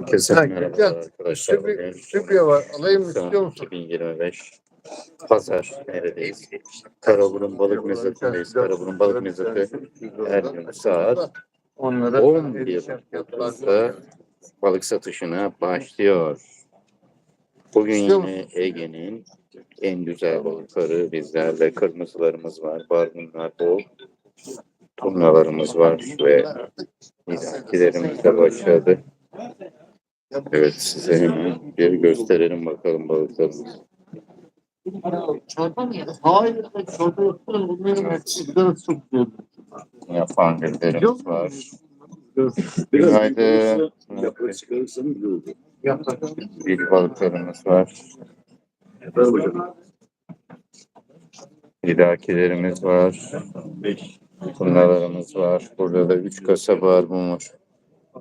Herkese Ha, merhabalar arkadaşlar. Bugün var. Alayım mı istiyor musun? 2025 Pazar neredeyiz? Karaburun Balık Mezatındayız. Karaburun Balık Mezatı her gün saat Onlara 11.30'da balık satışına başlıyor. Bugün yine Ege'nin en güzel balıkları bizlerle kırmızılarımız var, barbunlar bol, turnalarımız var ve ilişkilerimiz de başladı. Evet size hemen bir gösterelim bakalım balıklarımızı. Çorba mı yedin? Hayır. Çorba yapsana. Bunların sigara çok güzel. Yine fangirlerimiz var. Günaydın. Bir balıklarımız var. İdakilerimiz var. Turnalarımız var. Burada da üç kasa barbun var.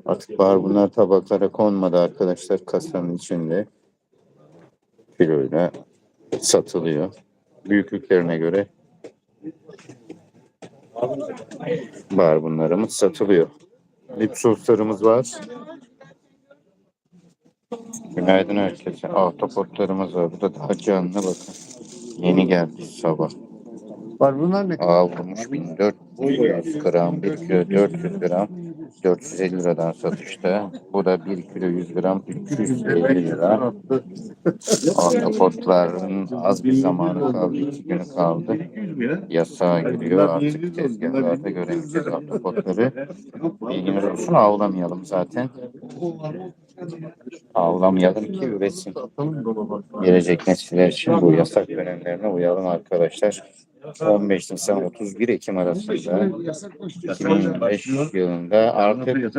Artık barbunlar tabaklara konmadı arkadaşlar kasanın içinde. Kiloyla satılıyor. Büyüklüklerine göre barbunlarımız satılıyor. Lip soslarımız var. Günaydın herkese. Ahtapotlarımız var. Bu da daha canlı bakın. Yeni geldi sabah. Var bunlar ne? Aa vurmuş 1400 gram, 1 kilo 400 gram, 450 liradan satışta. Bu da 1 kilo 100 gram, 350 lira. Ahtapotların az bir zamanı kaldı, 2 günü kaldı. Yasağa giriyor. Artık tezgahlarda göremeyeceğiz ahtapotları. Bilginiz olsun avlamayalım zaten. Avlamayalım ki üretsin. Gelecek nesiller için bu yasak dönemlerine uyalım arkadaşlar. 15 Nisan 31 Ekim arasında 2025 yılında artık biliyorum.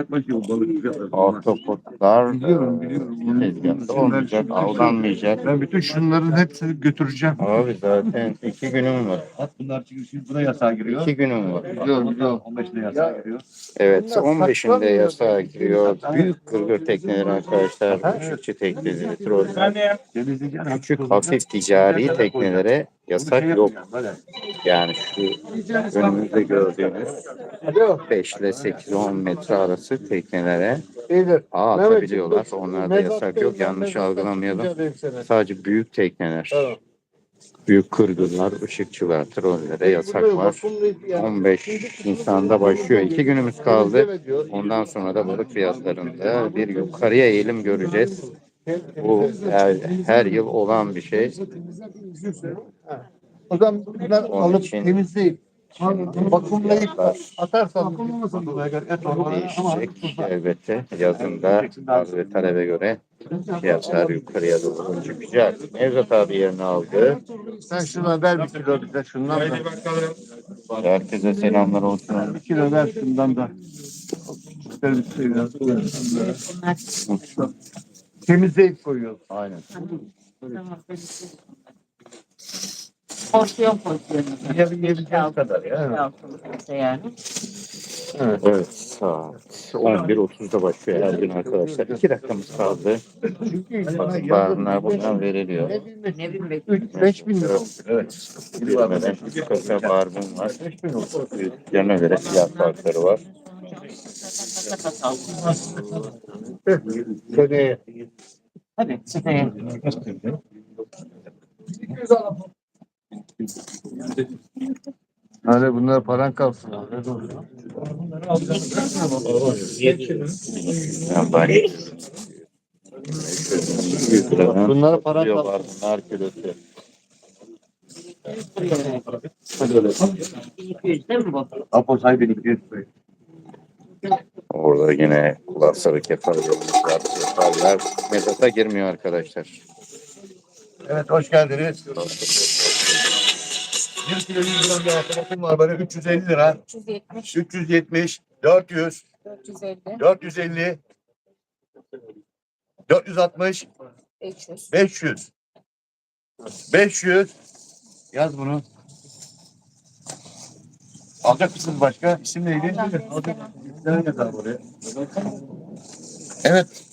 e, tezgahta olmayacak, avlanmayacak. Ben bütün şunların hepsini götüreceğim. Abi zaten iki günüm var. Bak bunlar çünkü şimdi buna yasağa giriyor. İki günüm var. Biliyorum, biliyorum. 15'inde yasağa giriyor. Evet Bunlar 15'inde saklanmıyor. yasağa giriyor. Büyük gırgır tekneleri arkadaşlar, küçükçe tekneleri, troller, küçük hafif ticari teknelere yasak yok. Böyle. Yani şu önümüzde gördüğünüz Alo. 5 ile 8-10 metre arası teknelere ağ atabiliyorlar. Onlarda yasak yok. Yanlış algılamayalım. Sadece büyük tekneler, büyük kırgınlar, ışıkçılar, trollere yasak var. vakumlayıp yani- 15 Nisan'da başlıyor. İki günümüz kaldı. Ondan sonra da balık fiyatlarında bir yukarıya eğilim göreceğiz. Bu her, her yıl olan bir şey. O zaman bunlar Onun alıp için- temizleyip vakumlayıp atarsan Değişecek elbette. Yazında arz ve talebe göre fiyatlar yukarıya doğru çıkacak. Nevzat abi yerini aldı. sen şuna ver bir kilo bize şundan da. Herkese selamlar olsun. Bir kilo ver şundan da. Ver bir kilo. Temizleyip koyuyoruz. Aynen. Porsiyon porsiyon. Yiyebileceğimiz kadar ya. Yani. Evet saat 11.30'da başlıyor her gün arkadaşlar. İki dakikamız kaldı. Çünkü Bakın barınlar bundan veriliyor. Ne bilmek? Ne bileyim. 3 5 bin lira. Evet. Bilmeden kasa barbun var. Büyüklerine göre fiyat farkları var. Hadi bunlar paran kalsın. abi. Yani bari 100 liradan Bunlara para kalsın. barbunlar kilosu. 200 değil mi bu? Apo sahibi 200 koy. Orada yine kulak sarı kefallerimiz var. Kefaller mezata girmiyor arkadaşlar. Evet hoş geldiniz. 1 kilo 100 gram bir ahtapotun var böyle 350 lira. 370, 370, 400, 450, 450, 460, 500. 500. 500. Yaz bunu. Alacak mısınız başka? İsim neydi? Sen yazar buraya. Evet.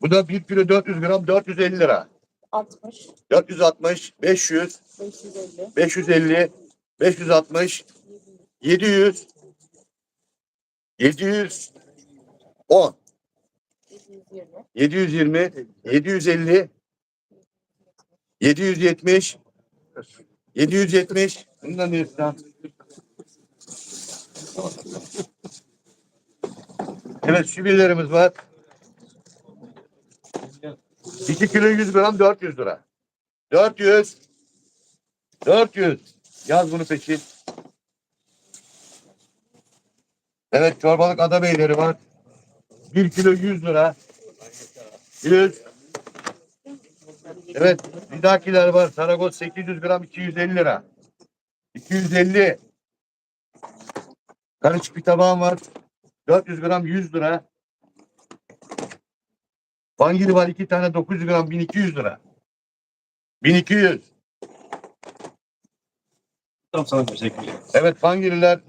Bu da 1 kilo 400 gram 450 lira. 60, 460, 500, 550, 550, 560, 700, 700, 10. 720. 720, 750, 770, 770. Bundan ne istiyorsun? Evet şivirlerimiz var. 2 kilo 100 gram 400 lira. 400. 400. Yaz bunu peşin. Evet çorbalık ada beyleri var. 1 kilo 100 lira. 100. Evet lidakiler var. Saragoz 800 gram 250 lira. 250. Karışık bir tabağım var. 400 gram 100 lira. Bangili var 2 tane 900 gram 1200 lira. 1200. Tam sana teşekkür ederim. Evet bangililer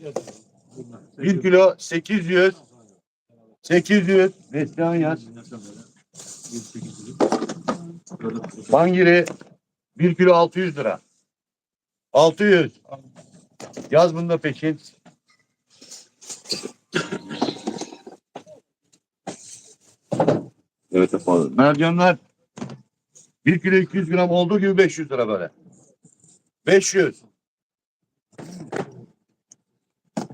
1 kilo 800. 800. Neslihan yaz. Bangiri 1 kilo 600 lira. 600. Yaz bunu da peşin. Evet efendim. Mercanlar 1 kilo 200 gram olduğu gibi 500 lira böyle. 500.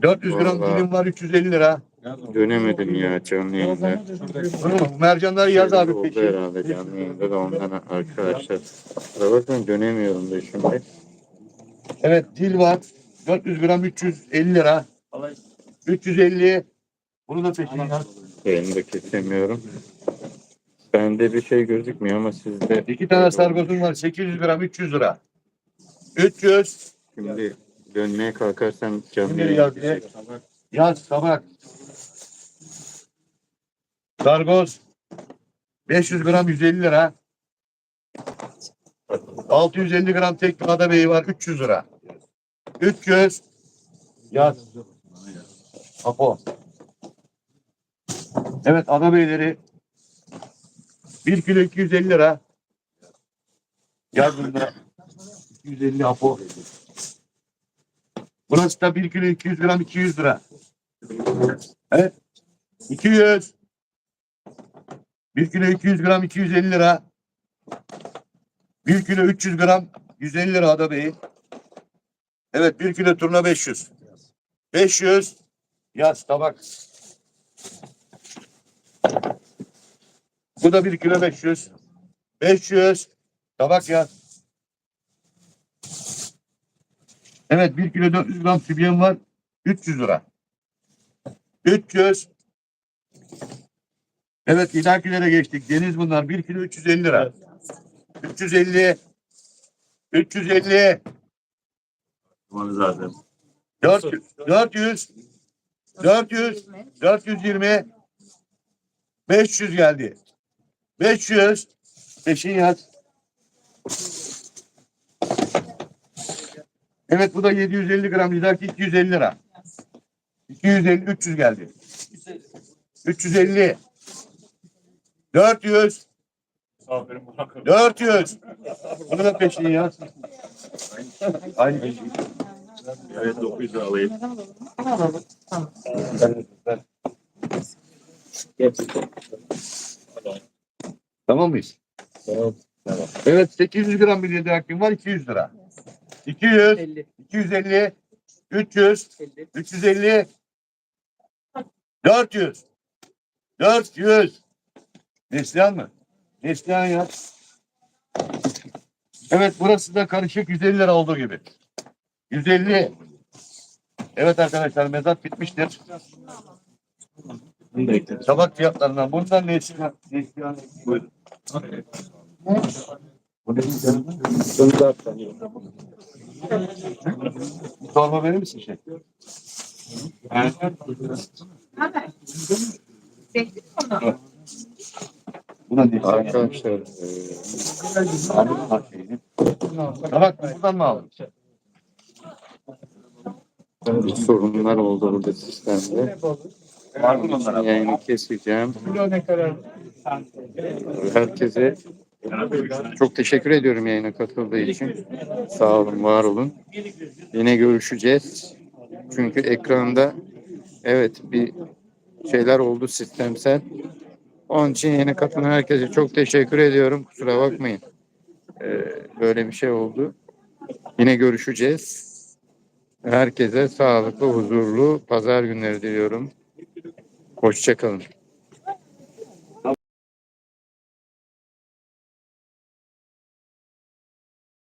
400 gram Vallahi. dilim var 350 lira. Dönemedim ya canlı yayında. Bunu mercanları yaz abi Oldu peşin. herhalde canlı yayında da ondan arkadaşlar. Kusura bakmayın dönemiyorum da şimdi. Evet dil var. 400 gram 350 lira. 350. Bunu da peşin yaz. Yayını da kesemiyorum. Bende bir şey gözükmüyor ama sizde... İki tane sargozum var 800 gram 300 lira. 300. Şimdi dönmeye kalkarsam canlı Şimdi yaz. düşecek. Yaz tabak. Sargoz 500 gram 150 lira. 650 gram tek bir ada beyi var 300 lira. 300 yaz. Apo. Evet ada beyleri 1 kilo 250 lira. Yaz bunda. 250 Apo. Burası da 1 kilo 200 gram 200 lira. Evet. 200. 1 kilo 200 gram 250 lira. 1 kilo 300 gram 150 lira Ada Bey. Evet 1 kilo turna 500. 500. Yaz tabak. Bu da 1 kilo 500. 500. Tabak yaz. Evet 1 kilo 400 gram sübyen var. 300 lira. 300. Evet idakilere geçtik. Deniz bunlar. 1 kilo 350 lira. 350. 350. Aman zaten. 400. 400. 400. 420. 500 geldi. 500. Peşin yaz. Evet bu da 750 gram lidaki 250 lira. 250 300 geldi. 350 400 400 Bunu da peşin yaz. Aynı peşin. Evet 900 lira alayım. Tamam mıyız? Evet 800 gram bir yedi hakim var 200 lira. 200 250 300 350 400 400 Neslihan mı? Neslihan yaz. Evet burası da karışık 150 lira olduğu gibi. 150 Evet arkadaşlar mezat bitmiştir. Tabak fiyatlarından bundan Neslihan Neslihan buyurun. Ne Torba verir misin şey? Bu da Neslihan. Arkadaşlar e, Aldım bak? Buradan mı aldın? bir sorunlar oldu burada sistemde. Var mı onlara? Yayını keseceğim. Herkese çok teşekkür ediyorum yayına katıldığı için. Sağ olun, var olun. Yine görüşeceğiz. Çünkü ekranda evet bir şeyler oldu sistemsel. Onun için yeni katılan herkese çok teşekkür ediyorum. Kusura bakmayın. Ee, böyle bir şey oldu. Yine görüşeceğiz. Herkese sağlıklı, huzurlu pazar günleri diliyorum. Hoşçakalın.